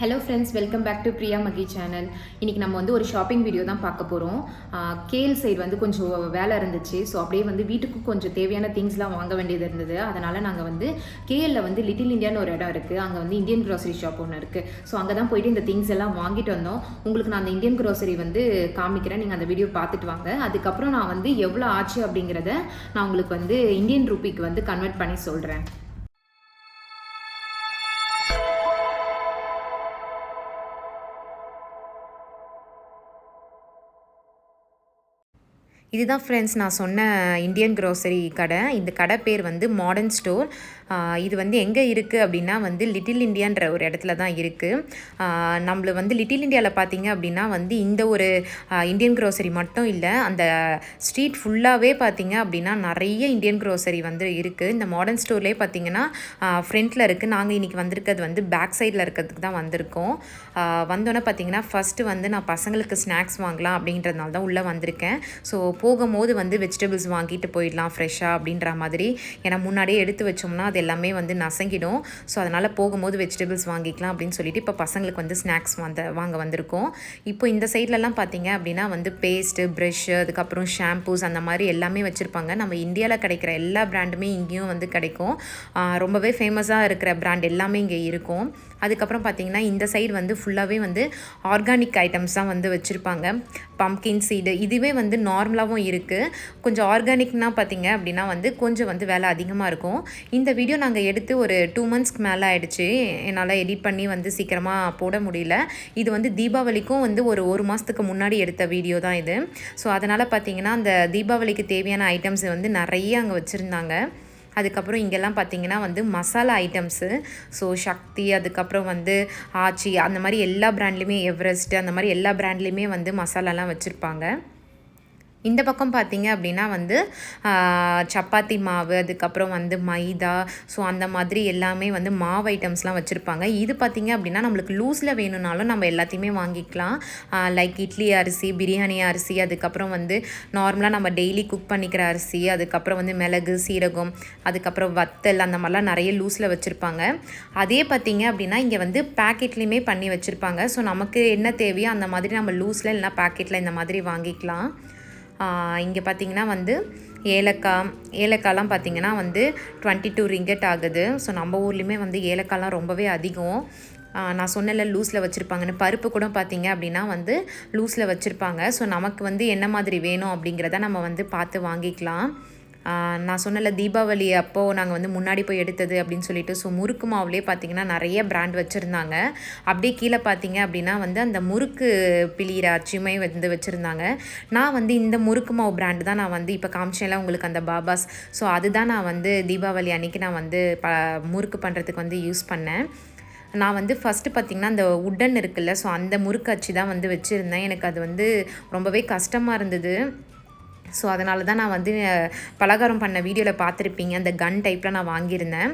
Hello friends welcome back to Priya Mahi channel இன்றைக்கி நம்ம வந்து ஒரு ஷாப்பிங் வீடியோ தான் பார்க்க போகிறோம் கேல் சைடு வந்து கொஞ்சம் வேலை இருந்துச்சு. ஸோ அப்படியே வந்து வீட்டுக்கு கொஞ்சம் தேவையான திங்ஸ்லாம் வாங்க வேண்டியது இருந்தது. அதனால் நாங்கள் வந்து கேஎல்ல வந்து லிட்டில் இந்தியான்னு ஒரு இடம் இருக்குது அங்கே வந்து இந்தியன் க்ரோசரி ஷாப் ஒன்று இருக்குது ஸோ அங்கே தான் போயிட்டு இந்த திங்ஸ் எல்லாம் வாங்கிட்டு வந்தோம். உங்களுக்கு நான் அந்த இந்தியன் க்ரோசரி வந்து காமிக்கிறேன். நீங்கள் அந்த வீடியோ பார்த்துட்டு வாங்க. அதுக்கப்புறம் நான் வந்து எவ்வளோ ஆச்சு அப்படிங்கிறத நான் உங்களுக்கு வந்து இந்தியன் ரூபிக்கு வந்து கன்வெர்ட் பண்ணி சொல்கிறேன் இதுதான் ஃப்ரெண்ட்ஸ் நான் சொன்ன இந்தியன் க்ரோசரி கடை. இந்த கடை பேர் வந்து மாடர்ன் ஸ்டோர் இது வந்து எங்கே இருக்குது அப்படின்னா வந்து லிட்டில் இந்தியான்ற ஒரு இடத்துல தான் இருக்குது நம்மள வந்து லிட்டில் இந்தியாவில் பார்த்தீங்க அப்படின்னா வந்து இந்த ஒரு இந்தியன் க்ரோசரி மட்டும் இல்லை அந்த ஸ்ட்ரீட் ஃபுல்லாகவே பார்த்தீங்க அப்படின்னா நிறைய இந்தியன் க்ரோசரி வந்து இருக்குது இந்த மாடர்ன் ஸ்டோர்லேயே பார்த்தீங்கன்னா ஃப்ரண்ட்டில் இருக்குது நாங்கள் இன்றைக்கி வந்திருக்கிறது வந்து பேக் சைடில் இருக்கிறதுக்கு தான் வந்திருக்கோம். வந்தோன்னே பார்த்தீங்கன்னா ஃபஸ்ட்டு வந்து நான் பசங்களுக்கு ஸ்நாக்ஸ் வாங்கலாம் அப்படின்றதுனால தான் உள்ளே வந்திருக்கேன். ஸோ போகும்போது வந்து வெஜிடபிள்ஸ் வாங்கிட்டு போயிடலாம் ஃப்ரெஷ்ஷாக அப்படின்ற மாதிரி. ஏன்னா முன்னாடியே எடுத்து வச்சோம்னா அது எல்லாமே வந்து நசங்கிடும். ஸோ அதனால் போகும்போது வெஜிடபிள்ஸ் வாங்கிக்கலாம் அப்படின்னு சொல்லிட்டு இப்போ பசங்களுக்கு வந்து ஸ்நாக்ஸ் வந்த வாங்க வந்திருக்கோம். இப்போ இந்த சைட்லலாம் பார்த்தீங்க அப்படின்னா வந்து பேஸ்ட்டு ப்ரெஷ்ஷு அதுக்கப்புறம் ஷாம்பூஸ் அந்த மாதிரி எல்லாமே வச்சுருப்பாங்க. நம்ம இந்தியாவில் கிடைக்கிற எல்லா பிராண்டுமே இங்கேயும் வந்து கிடைக்கும். ரொம்பவே ஃபேமஸாக இருக்கிற பிராண்ட் எல்லாமே இங்கே இருக்கும். அதுக்கப்புறம் பார்த்தீங்கன்னா இந்த சைடு வந்து ஃபுல்லாகவே வந்து ஆர்கானிக் ஐட்டம்ஸ் தான் வந்து வச்சுருப்பாங்க. பம்கின் சீடு இதுவே வந்து நார்மலாகவும் இருக்குது கொஞ்சம் ஆர்கானிக்னால் பார்த்தீங்க அப்படின்னா வந்து கொஞ்சம் வந்து வேலை அதிகமாக இருக்கும். இந்த வீடியோ நாங்கள் எடுத்து ஒரு டூ மந்த்ஸ்க்கு மேலே ஆகிடுச்சு என்னால் எடிட் பண்ணி வந்து சீக்கிரமாக போட முடியல. இது வந்து தீபாவளிக்கும் வந்து ஒரு ஒரு மாதத்துக்கு முன்னாடி எடுத்த வீடியோ தான் இது. ஸோ அதனால் பார்த்தீங்கன்னா அந்த தீபாவளிக்கு தேவையான ஐட்டம்ஸ் வந்து நிறைய அங்கே வச்சுருந்தாங்க. அதுக்கப்புறம் இங்கெல்லாம் பார்த்தீங்கன்னா வந்து மசாலா ஐட்டம்ஸு ஸோ சக்தி அதுக்கப்புறம் வந்து ஆச்சி அந்த மாதிரி எல்லா பிராண்ட்லேயுமே எவரெஸ்ட் அந்த மாதிரி எல்லா பிராண்ட்லேயுமே வந்து மசாலாலாம் வச்சுருப்பாங்க. இந்த பக்கம் பார்த்தீங்க அப்படின்னா வந்து சப்பாத்தி மாவு அதுக்கப்புறம் வந்து மைதா ஸோ அந்த மாதிரி எல்லாமே வந்து மாவு ஐட்டம்ஸ்லாம் வச்சுருப்பாங்க. இது பார்த்திங்க அப்படின்னா நம்மளுக்கு லூஸில் வேணும்னாலும் நம்ம எல்லாத்தையுமே வாங்கிக்கலாம். லைக் இட்லி அரிசி பிரியாணி அரிசி அதுக்கப்புறம் வந்து நார்மலாக நம்ம டெய்லி குக் பண்ணிக்கிற அரிசி அதுக்கப்புறம் வந்து மிளகு சீரகம் அதுக்கப்புறம் வத்தல் அந்த மாதிரிலாம் நிறைய லூஸில் வச்சுருப்பாங்க. அதே பார்த்திங்க அப்படின்னா இங்கே வந்து பேக்கெட்லேயுமே பண்ணி வச்சுருப்பாங்க. ஸோ நமக்கு என்ன தேவையோ அந்த மாதிரி நம்ம லூஸில் இல்லைனா பேக்கெட்டில் இந்த மாதிரி வாங்கிக்கலாம். இங்கே பார்த்தீங்கன்னா வந்து ஏலக்காய் ஏலக்காய்லாம் பார்த்திங்கன்னா வந்து டுவெண்ட்டி டூ ரிங்கெட் ஆகுது. ஸோ நம்ம ஊர்லேயுமே வந்து ஏலக்காய்லாம் ரொம்பவே அதிகம். நான் சொன்னல லூஸில் வச்சுருப்பாங்கன்னு. பருப்பு கூட பார்த்தீங்க அப்படின்னா வந்து லூஸில் வச்சுருப்பாங்க. ஸோ நமக்கு வந்து என்ன மாதிரி வேணும் அப்படிங்கிறத நம்ம வந்து பார்த்து வாங்கிக்கலாம். நான் சொன்னல தீபாவளி அப்போது நாங்கள் வந்து முன்னாடி போய் எடுத்தது அப்படின்னு சொல்லிட்டு. ஸோ முறுக்கு மாவுலேயே பார்த்தீங்கன்னா நிறைய பிராண்ட் வச்சுருந்தாங்க. அப்படியே கீழே பார்த்தீங்க அப்படின்னா வந்து அந்த முறுக்கு பிளிகிற அச்சியுமே வந்து வச்சுருந்தாங்க. நான் வந்து இந்த முறுக்கு மாவு பிராண்டு தான் நான் வந்து இப்போ காமிச்சேன்ல உங்களுக்கு அந்த பாபாஸ். ஸோ அதுதான் நான் வந்து தீபாவளி அன்றைக்கி நான் வந்து ப முறுக்கு பண்ணுறதுக்கு வந்து யூஸ் பண்ணேன். நான் வந்து ஃபஸ்ட்டு பார்த்திங்கன்னா அந்த உட்டன் இருக்குல்ல ஸோ அந்த முறுக்கு அச்சு தான் வந்து வச்சுருந்தேன். எனக்கு அது வந்து ரொம்பவே கஷ்டமாக இருந்தது. ஸோ அதனால தான் நான் வந்து பலகாரம் பண்ண வீடியோவில் பார்த்துருப்பீங்க. அந்த கன் டைப்பில் நான் வாங்கியிருந்தேன்.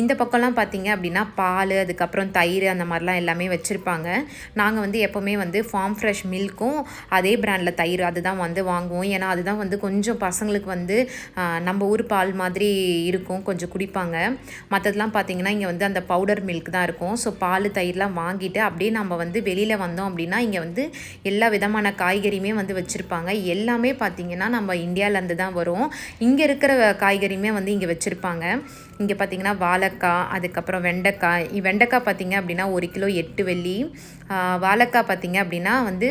இந்த பக்கம்லாம் பார்த்தீங்க அப்படின்னா பால் அதுக்கப்புறம் தயிர் அந்த மாதிரிலாம் எல்லாமே வச்சுருப்பாங்க. நாங்கள் வந்து எப்போவுமே வந்து ஃபார்ம் ஃப்ரெஷ் மில்க்கும் அதே ப்ராண்டில் தயிர் அதுதான் வந்து வாங்குவோம். ஏன்னா அதுதான் வந்து கொஞ்சம் பசங்களுக்கு வந்து நம்ம ஊர் பால் மாதிரி இருக்கும். கொஞ்சம் குடிப்பாங்க. மற்றதெல்லாம் பார்த்தீங்கன்னா இங்கே வந்து அந்த பவுடர் மில்க் தான் இருக்கும். ஸோ பால் தயிர்லாம் வாங்கிட்டு அப்படியே நம்ம வந்து வெளியில் வந்தோம் அப்படின்னா இங்கே வந்து எல்லா விதமான காய்கறியுமே வந்து வச்சுருப்பாங்க. எல்லாமே பார்த்திங்கன்னா நம்ம இந்தியாவிலேருந்து தான் வரும். இங்கே இருக்கிற காய்கறியுமே வந்து இங்கே வச்சுருப்பாங்க. இங்கே பார்த்திங்கன்னா வாழைக்காய் அதுக்கப்புறம் வெண்டைக்காய். வெண்டைக்காய் பார்த்திங்க அப்படின்னா ஒரு கிலோ எட்டு வெள்ளி. வாழைக்காய் பார்த்திங்க அப்படின்னா வந்து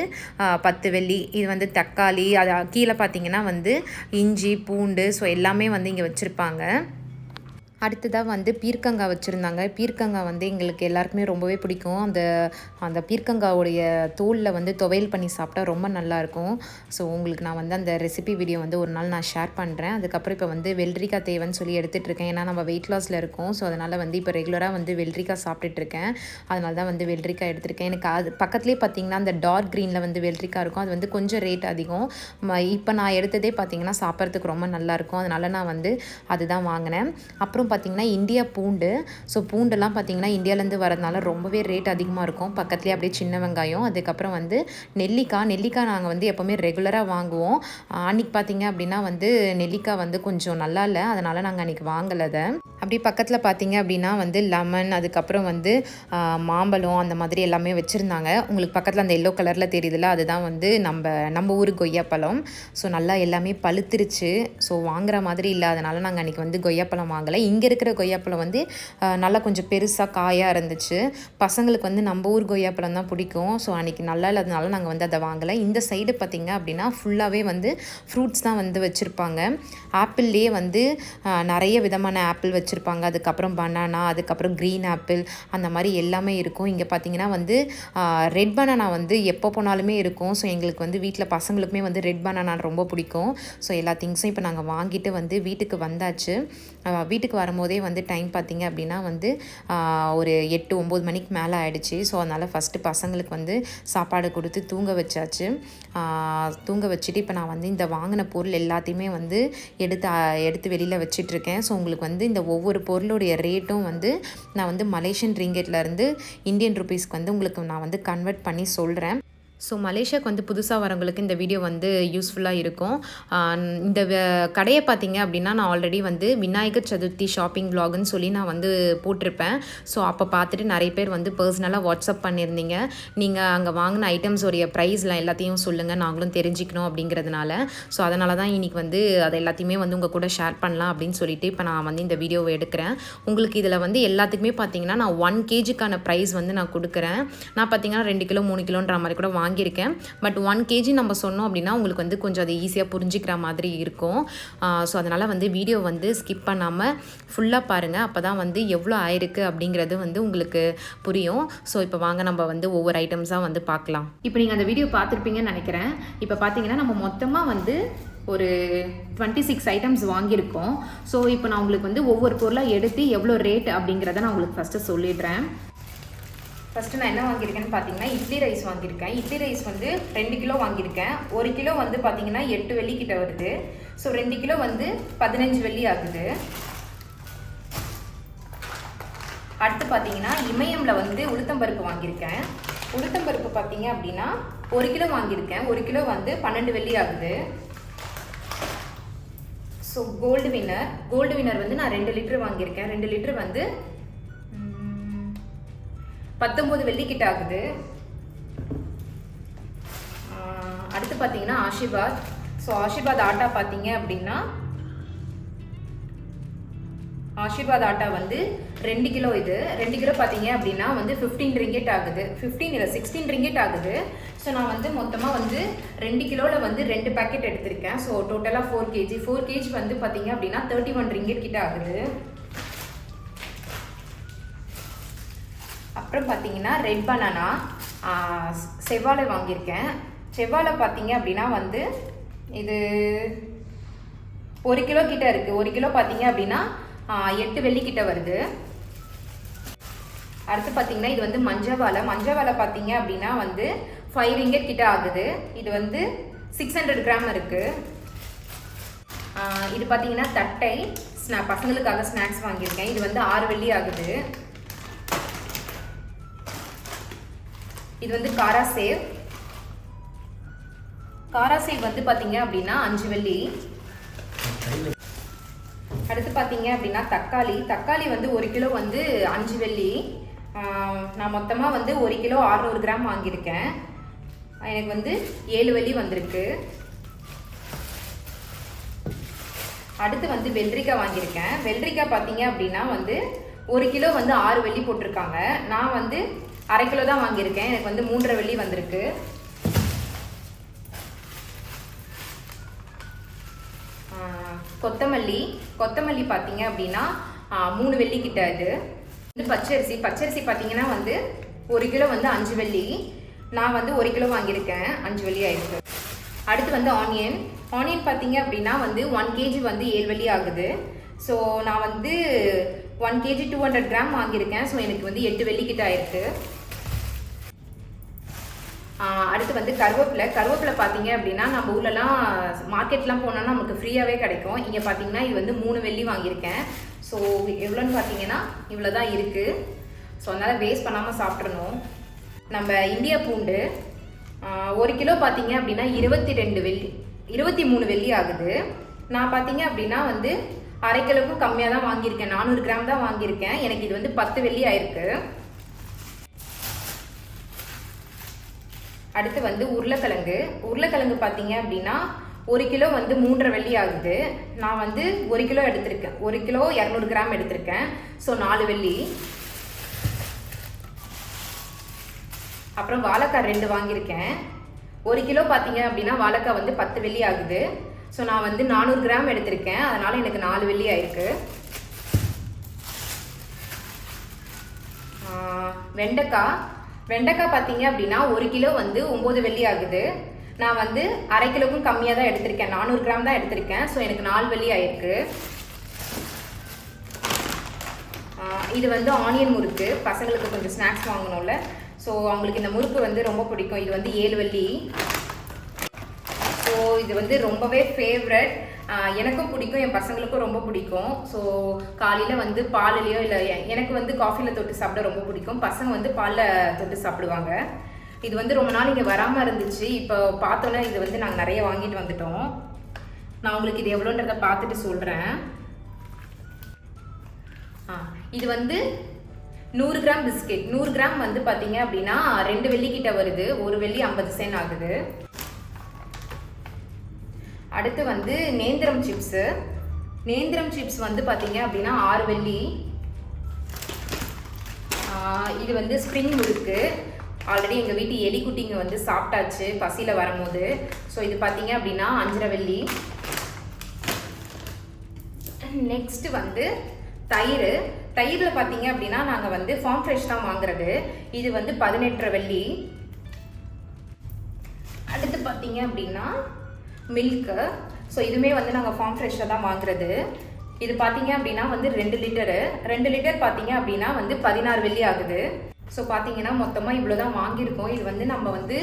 பத்து வெள்ளி. இது வந்து தக்காளி அது கீழே பார்த்திங்கன்னா வந்து இஞ்சி பூண்டு ஸோ எல்லாமே வந்து இங்கே வச்சுருப்பாங்க. அடுத்ததாக வந்து பீர்க்கங்காய் வச்சுருந்தாங்க. பீர்க்கங்காய் வந்து எங்களுக்கு எல்லாருக்குமே ரொம்பவே பிடிக்கும். அந்த அந்த பீர்க்கங்காவுடைய தோலில் வந்து துவையல் பண்ணி சாப்பிட்டா ரொம்ப நல்லாயிருக்கும் ஸோ உங்களுக்கு நான் வந்து அந்த ரெசிபி வீடியோ வந்து ஒரு நாள் நான் ஷேர் பண்ணுறேன் அதுக்கப்புறம் இப்போ வந்து வெள்ளரிக்காய் தேவைன்னு சொல்லி எடுத்துகிட்டு இருக்கேன். ஏன்னா நம்ம வெயிட் லாஸில் இருக்கோம். ஸோ அதனால் வந்து இப்போ ரெகுலராக வந்து வெள்ளரிக்காய் சாப்பிட்டுட்ருக்கேன் அதனால தான் வந்து வெள்ளரிக்காய் எடுத்திருக்கேன். எனக்கு அது பக்கத்துலேயே பார்த்தீங்கன்னா அந்த டார்க் க்ரீனில் வந்து வெள்ளரிக்காய் இருக்கும். அது வந்து கொஞ்சம் ரேட் அதிகம். இப்போ நான் எடுத்ததே பார்த்தீங்கன்னா சாப்பிட்றதுக்கு ரொம்ப நல்லாயிருக்கும் அதனால் நான் வந்து அதுதான் வாங்கினேன். அப்புறம் அப்புறம் பார்த்திங்கன்னா இந்தியா பூண்டு. ஸோ பூண்டெல்லாம் பார்த்திங்கன்னா இந்தியாவிலேருந்து வரதுனால ரொம்பவே ரேட் அதிகமாக இருக்கும். பக்கத்துலேயே அப்படியே சின்ன வெங்காயம் அதுக்கப்புறம் வந்து நெல்லிக்காய். நெல்லிக்காய் நாங்கள் வந்து எப்போவுமே ரெகுலராக வாங்குவோம். அன்றைக்கி பார்த்திங்க அப்படின்னா வந்து நெல்லிக்காய் வந்து கொஞ்சம் நல்லா இல்லை. அதனால் நாங்கள் அன்றைக்கி வாங்கலை அதை. அப்படி பக்கத்தில் பார்த்திங்க அப்படின்னா வந்து லெமன் அதுக்கப்புறம் வந்து மாம்பழம் அந்த மாதிரி எல்லாமே வச்சுருந்தாங்க. உங்களுக்கு பக்கத்தில் அந்த எல்லோ கலரில் தெரியுதுல அதுதான் வந்து நம்ம நம்ம ஊர் கொய்யாப்பழம். ஸோ நல்லா எல்லாமே பழுத்துருச்சு. ஸோ வாங்குற மாதிரி இல்லாதனால நாங்கள் அன்றைக்கி வந்து கொய்யாப்பழம் வாங்கலை. இங்கே இருக்கிற கொய்யாப்பழம் வந்து நல்லா கொஞ்சம் பெருசாக காயாக இருந்துச்சு. பசங்களுக்கு வந்து நம்ம ஊர் கொய்யாப்பழம் தான் பிடிக்கும். ஸோ அன்றைக்கி நல்லா இல்லாதனால நாங்கள் வந்து அதை வாங்கலை. இந்த சைடு பார்த்திங்க அப்படின்னா ஃபுல்லாகவே வந்து ஃப்ரூட்ஸ் தான் வந்து வச்சுருப்பாங்க. ஆப்பிள்லேயே வந்து நிறைய விதமான ஆப்பிள் வச்சுருப்பாங்க. அதுக்கப்புறம் பனானா அதுக்கப்புறம் க்ரீன் ஆப்பிள் அந்த மாதிரி எல்லாமே இருக்கும். இங்கே பார்த்தீங்கன்னா வந்து ரெட் பனானா வந்து எப்போ போனாலுமே இருக்கும். ஸோ எங்களுக்கு வந்து வீட்டில் பசங்களுக்குமே வந்து ரெட் பனானா ரொம்ப பிடிக்கும். ஸோ எல்லா திங்ஸும் இப்போ நாங்கள் வாங்கிட்டு வந்து வீட்டுக்கு வந்தாச்சு. வீட்டுக்கு வர வரும்போதே வந்து டைம் பார்த்திங்க அப்படின்னா வந்து ஒரு எட்டு ஒம்பது மணிக்கு மேலே ஆகிடுச்சு ஸோ அதனால் ஃபஸ்ட்டு பசங்களுக்கு வந்து சாப்பாடு கொடுத்து தூங்க வச்சாச்சு. தூங்க வச்சுட்டு இப்போ நான் வந்து இந்த வாங்கின பொருள் எல்லாத்தையுமே வந்து எடுத்து எடுத்து வெளியில் வச்சிட்ருக்கேன் ஸோ உங்களுக்கு வந்து இந்த ஒவ்வொரு பொருளுடைய ரேட்டும் வந்து நான் வந்து மலேசியன் ரிங்கெட்லேருந்து இந்தியன் ருபீஸ்க்கு வந்து உங்களுக்கு நான் வந்து கன்வெர்ட் பண்ணி சொல்கிறேன் ஸோ மலேசியாவுக்கு வந்து புதுசாக வரவங்களுக்கு இந்த வீடியோ வந்து யூஸ்ஃபுல்லாக இருக்கும். இந்த கடையை பார்த்தீங்க அப்படின்னா நான் ஆல்ரெடி வந்து விநாயகர் சதுர்த்தி ஷாப்பிங் vlogன்னு சொல்லி நான் வந்து போட்டிருப்பேன். ஸோ அப்போ பார்த்துட்டு நிறைய பேர் வந்து பர்சனலாக வாட்ஸ்அப் பண்ணியிருந்தீங்க. நீங்கள் அங்கே வாங்கின ஐட்டம்ஸோடைய ப்ரைஸ்லாம் எல்லாத்தையும் சொல்லுங்கள் நாங்களும் தெரிஞ்சுக்கணும் அப்படிங்கிறதுனால. ஸோ அதனால தான் இன்னைக்கு வந்து அதை எல்லாத்தையுமே வந்து உங்கள் கூட ஷேர் பண்ணலாம் அப்படின்னு சொல்லிட்டு இப்போ நான் வந்து இந்த வீடியோவை எடுக்கிறேன். உங்களுக்கு இதில் வந்து எல்லாத்துக்குமே பார்த்தீங்கன்னா நான் ஒன் கேஜிக்கான ப்ரைஸ் வந்து நான் கொடுக்குறேன். நான் பார்த்தீங்கன்னா ரெண்டு கிலோ மூணு கிலோன்ற மாதிரி கூட வாங்கியிருக்கேன். பட் ஒன் கேஜி நம்ம சொன்னோம் அப்படின்னா உங்களுக்கு வந்து கொஞ்சம் அது ஈஸியாக புரிஞ்சிக்கிற மாதிரி இருக்கும். ஸோ அதனால் வந்து வீடியோ வந்து ஸ்கிப் பண்ணாமல் ஃபுல்லாக பாருங்கள் அப்போ தான் வந்து எவ்வளோ ஆயிருக்கு அப்படிங்கிறது வந்து உங்களுக்கு புரியும். ஸோ இப்போ வாங்க நம்ம வந்து ஒவ்வொரு ஐட்டம்ஸாக வந்து பார்க்கலாம். இப்போ நீங்கள் அந்த வீடியோ பார்த்துருப்பீங்கன்னு நினைக்கிறேன். இப்போ பார்த்தீங்கன்னா நம்ம மொத்தமாக வந்து ஒரு டுவெண்ட்டி சிக்ஸ் ஐட்டம்ஸ் வாங்கியிருக்கோம். ஸோ இப்போ நான் உங்களுக்கு வந்து ஒவ்வொரு பொருளாக எடுத்து எவ்வளோ ரேட் அப்படிங்கிறத நான் உங்களுக்கு ஃபஸ்ட்டு சொல்லிடுறேன். ஃபஸ்ட்டு நான் என்ன வாங்கியிருக்கேன்னு பார்த்தீங்கன்னா இட்லி ரைஸ் வாங்கியிருக்கேன். இட்லி ரைஸ் வந்து ரெண்டு கிலோ வாங்கியிருக்கேன். ஒரு கிலோ வந்து பார்த்தீங்கன்னா எட்டு வெள்ளி கிட்ட வருது. ஸோ ரெண்டு கிலோ வந்து பதினஞ்சு வெள்ளி ஆகுது. அடுத்து பார்த்தீங்கன்னா இமயமில் வந்து உளுத்தம்பருப்பு வாங்கியிருக்கேன். உளுத்தம்பருப்பு பார்த்தீங்க அப்படின்னா ஒரு கிலோ வாங்கியிருக்கேன். ஒரு கிலோ வந்து பன்னெண்டு வெள்ளி ஆகுது. So gold winner gold winner வந்து நான் ரெண்டு லிட்டர் வாங்கியிருக்கேன். ரெண்டு லிட்டர் வந்து பத்தொம்போது வெள்ளிக்கிட்ட ஆகுது. அடுத்து பார்த்தீங்கன்னா ஆஷிர்வாத். ஸோ ஆஷிர்வாத் ஆட்டா பார்த்தீங்க அப்படின்னா ஆஷிர்வாத் ஆட்டா வந்து ரெண்டு கிலோ இது. ரெண்டு கிலோ பார்த்தீங்க அப்படின்னா வந்து ஃபிஃப்டீன் ரிங்கெட் ஆகுது. ஃபிஃப்டீன் இல்லை சிக்ஸ்டீன் ரிங்கெட் ஆகுது. ஸோ நான் வந்து மொத்தமாக வந்து ரெண்டு கிலோவில் வந்து ரெண்டு பேக்கெட் எடுத்திருக்கேன். ஸோ டோட்டலாக ஃபோர் கேஜி ஃபோர் கேஜி வந்து பார்த்தீங்க அப்படின்னா தேர்ட்டி ஒன் ரிங்கெட் கிட்ட ஆகுது. அப்புறம் பார்த்தீங்கன்னா ரெட் பனானா செவ்வாழை வாங்கியிருக்கேன். செவ்வாழை பார்த்தீங்க அப்படின்னா வந்து இது ஒரு கிலோ கிட்ட இருக்குது ஒரு கிலோ பார்த்தீங்க அப்படின்னா எட்டு வெள்ளிக்கிட்ட வருது. அடுத்து பார்த்தீங்கன்னா இது வந்து மஞ்சவாழை. மஞ்சவாழை பார்த்தீங்க அப்படின்னா வந்து ஃபைவ் ரிங்கெட் கிட்ட ஆகுது. இது வந்து சிக்ஸ் ஹண்ட்ரட் கிராம் இருக்குது இது பார்த்தீங்கன்னா தட்டை ஸ்நா பசங்களுக்காக ஸ்நாக்ஸ் வாங்கியிருக்கேன். இது வந்து ஆறு வெள்ளி ஆகுது. இது வந்து காரா சேவ். காரா சேவ் வந்து பார்த்தீங்க அப்படின்னா அஞ்சு வெள்ளி. அடுத்து பார்த்தீங்க அப்படின்னா தக்காளி. தக்காளி வந்து ஒரு கிலோ வந்து அஞ்சு வெள்ளி. நான் மொத்தமாக வந்து ஒரு கிலோ 600 கிராம் வாங்கியிருக்கேன். எனக்கு வந்து ஏழு வெள்ளி வந்திருக்கு. அடுத்து வந்து வெள்ளரிக்காய் வாங்கியிருக்கேன். வெள்ளரிக்காய் பார்த்தீங்க அப்படின்னா வந்து ஒரு கிலோ வந்து ஆறு வெள்ளி போட்டிருக்காங்க. நான் வந்து அரை கிலோ தான் வாங்கியிருக்கேன். எனக்கு வந்து மூன்றரை வெள்ளி வந்திருக்கு. கொத்தமல்லி. கொத்தமல்லி பார்த்தீங்க அப்படின்னா மூணு வெள்ளி கிட்ட இது. வந்து பச்சரிசி. பச்சரிசி பார்த்தீங்கன்னா வந்து ஒரு கிலோ வந்து அஞ்சு வெள்ளி. நான் வந்து ஒரு கிலோ வாங்கியிருக்கேன். அஞ்சு வெள்ளி ஆயிருக்கு. அடுத்து வந்து ஆனியன். ஆனியன் பார்த்தீங்க அப்படின்னா வந்து ஒன் கேஜி வந்து ஏழு வெள்ளி ஆகுது. ஸோ நான் வந்து one kg two hundred gram வாங்கியிருக்கேன். ஸோ எனக்கு வந்து எட்டு வெள்ளிக்கிட்ட ஆயிருக்கு. அடுத்து வந்து கருவேப்பிலை. கருவேப்பிலை பார்த்தீங்க அப்படின்னா நம்ம ஊர்லலாம் மார்க்கெட்லாம் போனோம்னா நமக்கு ஃப்ரீயாகவே கிடைக்கும். இங்கே பார்த்தீங்கன்னா இது வந்து மூணு வெள்ளி வாங்கியிருக்கேன். ஸோ எவ்வளோன்னு பார்த்தீங்கன்னா இவ்வளோ தான் இருக்குது ஸோ அதனால் வேஸ்ட் பண்ணாமல் சாப்பிட்றணும் நம்ம இந்தியா பூண்டு ஒரு கிலோ பார்த்தீங்க அப்படின்னா இருபத்தி ரெண்டு வெள்ளி இருபத்தி மூணு வெள்ளி ஆகுது. நான் பார்த்தீங்க அப்படின்னா வந்து அரை கிலோக்கும் கம்மியாக தான் வாங்கியிருக்கேன். நானூறு கிராம் தான் வாங்கியிருக்கேன். எனக்கு இது வந்து பத்து வெள்ளி ஆயிருக்கு. அடுத்து வந்து உருளைக்கிழங்கு. உருளைக்கிழங்கு பார்த்தீங்க அப்படின்னா ஒரு கிலோ வந்து மூன்றரை வெள்ளி ஆகுது. நான் வந்து ஒரு கிலோ எடுத்திருக்கேன். ஒரு கிலோ இரநூறு கிராம் எடுத்திருக்கேன். ஸோ நாலு வெள்ளி. அப்புறம் வாழைக்காய் ரெண்டு வாங்கியிருக்கேன். ஒரு கிலோ பார்த்தீங்க அப்படின்னா வாழைக்காய் வந்து பத்து வெள்ளி ஆகுது. ஸோ நான் வந்து நானூறு கிராம் எடுத்திருக்கேன். அதனால் எனக்கு நாலு வெள்ளி ஆயிருக்கு. வெண்டைக்காய். வெண்டைக்காய் பார்த்தீங்க அப்படின்னா ஒரு கிலோ வந்து ஒம்பது வெள்ளி ஆகுது. நான் வந்து அரை கிலோவுக்கும் கம்மியாக தான் எடுத்திருக்கேன். நானூறு கிராம் தான் எடுத்திருக்கேன். ஸோ எனக்கு நாலு வெள்ளி ஆயிருக்கு. இது வந்து ஆனியன் முறுக்கு. பசங்களுக்கு கொஞ்சம் ஸ்நாக்ஸ் வாங்கணும்ல. ஸோ அவங்களுக்கு இந்த முறுக்கு வந்து ரொம்ப பிடிக்கும். இது வந்து ஏழு வெள்ளி. ஸோ இது வந்து ரொம்பவே ஃபேவரட் எனக்கும் பிடிக்கும் என் பசங்களுக்கும் ரொம்ப பிடிக்கும். ஸோ காலையில் வந்து பால்லையோ இல்லை எனக்கு வந்து காஃபியில் தொட்டு சாப்பிட ரொம்ப பிடிக்கும். பசங்க வந்து பாலில் தொட்டு சாப்பிடுவாங்க. இது வந்து ரொம்ப நாள் இங்கே வராமல் இருந்துச்சு. இப்போ பார்த்தோன்னே இது வந்து நாங்கள் நிறைய வாங்கிட்டு வந்துட்டோம். நான் உங்களுக்கு இது எவ்வளோன்றதை பார்த்துட்டு சொல்கிறேன் ஆ இது வந்து நூறு கிராம் பிஸ்கெட். நூறு கிராம் வந்து பார்த்தீங்க அப்படின்னா ரெண்டு வெள்ளி கிட்ட வருது. ஒரு வெள்ளி ஐம்பது சென்ட் ஆகுது. அடுத்து வந்து நேந்திரம் சிப்ஸு நேந்திரம் சிப்ஸ் வந்து பார்த்தீங்க அப்படின்னா ஆறு வெள்ளி. இது வந்து ஸ்ப்ரிங் முறுக்கு. ஆல்ரெடி எங்கள் வீட்டு எலிக்குட்டிங்க வந்து சாப்பிட்டாச்சு பசியில் வரும்போது. ஸோ இது பார்த்தீங்க அப்படின்னா அஞ்சரை வெள்ளி. நெக்ஸ்ட்டு வந்து தயிர். தயிரில் பார்த்தீங்க அப்படின்னா நாங்கள் வந்து ஃபார்ம் ஃப்ரெஷ் தான் வாங்குறது. இது வந்து பதினெட்டரை வெள்ளி. அடுத்து பார்த்தீங்க அப்படின்னா மில்க்கு ஸோ இதுவுமே வந்து நாங்கள் ஃபார்ம் ஃப்ரெஷ்ஷாக தான் வாங்குறது. இது பார்த்தீங்க அப்படின்னா வந்து ரெண்டு லிட்டரு ரெண்டு லிட்டர் பார்த்தீங்க அப்படின்னா வந்து பதினாறு வெள்ளி ஆகுது. ஸோ பார்த்தீங்கன்னா மொத்தமாக இவ்வளோ தான் வாங்கியிருக்கோம். இது வந்து நம்ம வந்து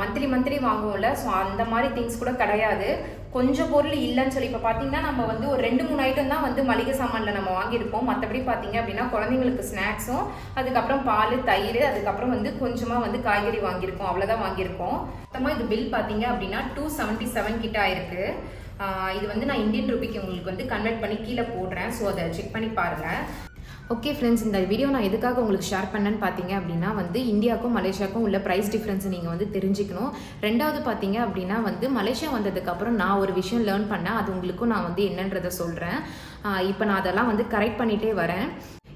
மந்த்லி மந்த்லி வாங்குவோம்ல. ஸோ அந்த மாதிரி திங்ஸ் கூட கிடையாது. கொஞ்சம் பொருள் இல்லைன்னு சொல்லி இப்போ பார்த்தீங்கன்னா நம்ம வந்து ஒரு ரெண்டு மூணு ஐட்டம் தான் வந்து மளிகை சாமானில் நம்ம வாங்கியிருப்போம். மற்றபடி பார்த்தீங்க அப்படின்னா குழந்தைங்களுக்கு ஸ்நாக்ஸும் அதுக்கப்புறம் பால் தயிர் அதுக்கப்புறம் வந்து கொஞ்சமாக வந்து காய்கறி வாங்கியிருக்கோம். அவ்வளோதான் வாங்கியிருக்கோம். மொத்தமாக இது பில் பார்த்தீங்க அப்படின்னா டூ செவன்ட்டி செவன் கிட்ட ஆயிருக்கு. இது வந்து நான் இந்தியன் ரூபிக்கு உங்களுக்கு வந்து கன்வெர்ட் பண்ணி கீழே போடுறேன். ஸோ அதை செக் பண்ணி பாருங்கள் ஓகே ஃப்ரெண்ட்ஸ் இந்த வீடியோ நான் எதுக்காக உங்களுக்கு ஷேர் பண்ணேன்னு பார்த்தீங்க அப்படின்னா வந்து இந்தியாவுக்கும் மலேசியாவுக்கும் உள்ள ப்ரைஸ் டிஃப்ரென்ஸை நீங்கள் வந்து தெரிஞ்சுக்கணும். ரெண்டாவது பார்த்தீங்க அப்படின்னா வந்து மலேசியா வந்ததுக்கப்புறம் நான் ஒரு விஷயம் லேர்ன் பண்ணேன். அது உங்களுக்கும் நான் வந்து என்னன்றதை சொல்கிறேன் இப்போ நான் அதெல்லாம் வந்து கரெக்ட் பண்ணிகிட்டே வரேன்.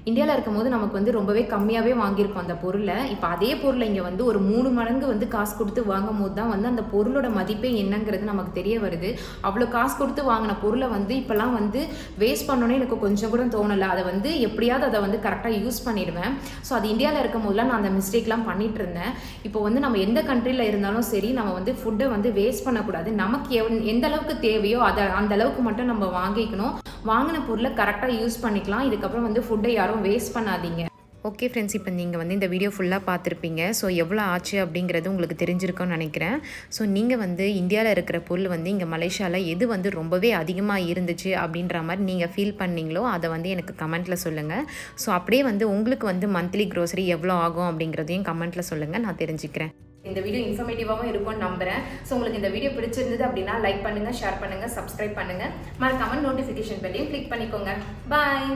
இந்தியாவில் இருக்கும்போது நமக்கு வந்து ரொம்பவே கம்மியாகவே வாங்கியிருப்போம் அந்த பொருளை. இப்போ அதே பொருளை இங்கே வந்து ஒரு மூணு மடங்கு வந்து காசு கொடுத்து வாங்கும் போது தான் வந்து அந்த பொருளோட மதிப்பே என்னங்கிறது நமக்கு தெரிய வருது. அவ்வளோ காசு கொடுத்து வாங்கின பொருளை வந்து இப்போல்லாம் வந்து வேஸ்ட் பண்ணோன்னே எனக்கு கொஞ்சம் கூட தோணலை. அதை வந்து எப்படியாவது அதை வந்து கரெக்டாக யூஸ் பண்ணிடுவேன். ஸோ அது இந்தியாவில் இருக்கும் போதெல்லாம் நான் அந்த மிஸ்டேக்லாம் பண்ணிட்டு இருந்தேன். இப்போ வந்து நம்ம எந்த கண்ட்ரியில் இருந்தாலும் சரி நம்ம வந்து ஃபுட்டை வந்து வேஸ்ட் பண்ணக்கூடாது. நமக்கு எவ் எந்த அளவுக்கு தேவையோ அதை அந்த அளவுக்கு மட்டும் நம்ம வாங்கிக்கணும். வாங்கின பொருளை கரெக்டாக யூஸ் பண்ணிக்கலாம். இதுக்கப்புறம் வந்து ஃபுட்டை யாரும் வேஸ்ட் பண்ணாதீங்க. ஓகே ஃப்ரெண்ட்ஸ் இப்போ நீங்கள் வந்து இந்த வீடியோ ஃபுல்லாக பார்த்துருப்பீங்க. ஸோ எவ்வளோ ஆச்சு அப்படிங்கிறது உங்களுக்கு தெரிஞ்சிருக்கோன்னு நினைக்கிறேன். ஸோ நீங்கள் வந்து இந்தியாவில் இருக்கிற பொருள் வந்து இங்கே மலேசியாவில் எது வந்து ரொம்பவே அதிகமாக இருந்துச்சு அப்படின்ற மாதிரி நீங்கள் ஃபீல் பண்ணீங்களோ அதை வந்து எனக்கு கமெண்ட்டில் சொல்லுங்கள் ஸோ அப்படியே வந்து உங்களுக்கு வந்து மந்த்லி க்ரோசரி எவ்வளோ ஆகும் அப்படிங்கிறதையும் கமெண்ட்டில் சொல்லுங்கள் நான் தெரிஞ்சுக்கிறேன். இந்த வீடியோ இன்ஃபர்மேட்டிவாகவும் இருக்கும்னு நம்புறேன். ஸோ உங்களுக்கு இந்த வீடியோ பிடிச்சிருந்தது அப்படின்னா லைக் பண்ணுங்கள் ஷேர் பண்ணுங்கள் சப்ஸ்கிரைப் பண்ணுங்கள் மறக்காமல் நோட்டிஃபிகேஷன் பெல்லையும் கிளிக் பண்ணிக்கோங்க. பாய்